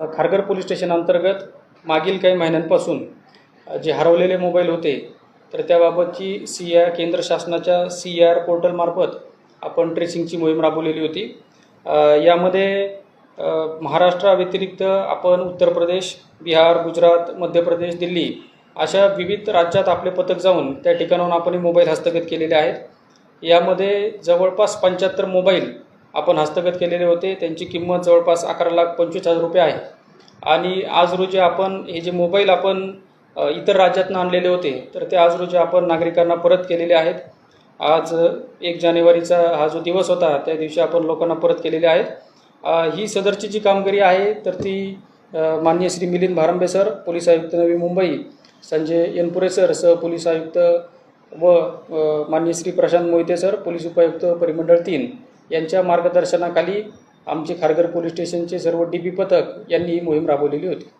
Kharghar police station अंतर्गत मागील काही महिन्यांपासून जे हरवलेले मोबाईल होते तर त्याबाबतची सी आर केंद्र शासनाच्या सी आर पोर्टलमार्फत आपण ट्रेसिंगची मोहीम राबवलेली होती. यामध्ये महाराष्ट्राव्यतिरिक्त आपण उत्तर प्रदेश बिहार गुजरात मध्य प्रदेश दिल्ली अशा विविध राज्यात आपले पथक जाऊन त्या ठिकाणाहून आपण हे मोबाईल हस्तगत केलेले आहेत. यामध्ये जवळपास पंच्याहत्तर मोबाईल आपण हस्तगत केलेले होते. त्यांची किंमत जवळपास अकरा लाख पंचवीस हजार रुपये आहे. आणि आज रोजी आपण हे जे मोबाईल आपण इतर राज्यातून आणलेले होते तर ते आज रोजी आपण नागरिकांना परत केलेले आहेत. आज एक जानेवारीचा हा जो दिवस होता त्या दिवशी आपण लोकांना परत केलेले आहेत. ही सदरची जी कामगिरी आहे तर ती अ, माननीय श्री मिलिंद भारंबे सर पोलीस आयुक्त नवी मुंबई संजय यनपुरे सर सह पोलीस आयुक्त व अ, माननीय श्री प्रशांत मोहिते सर पोलीस उपायुक्त परिमंडळ तीन. यांच्या मार्गदर्शनाखाली आमचे खारघर पोलीस स्टेशनचे सर्व डी पी पथक यांनी ही मोहीम राबवलेली होती.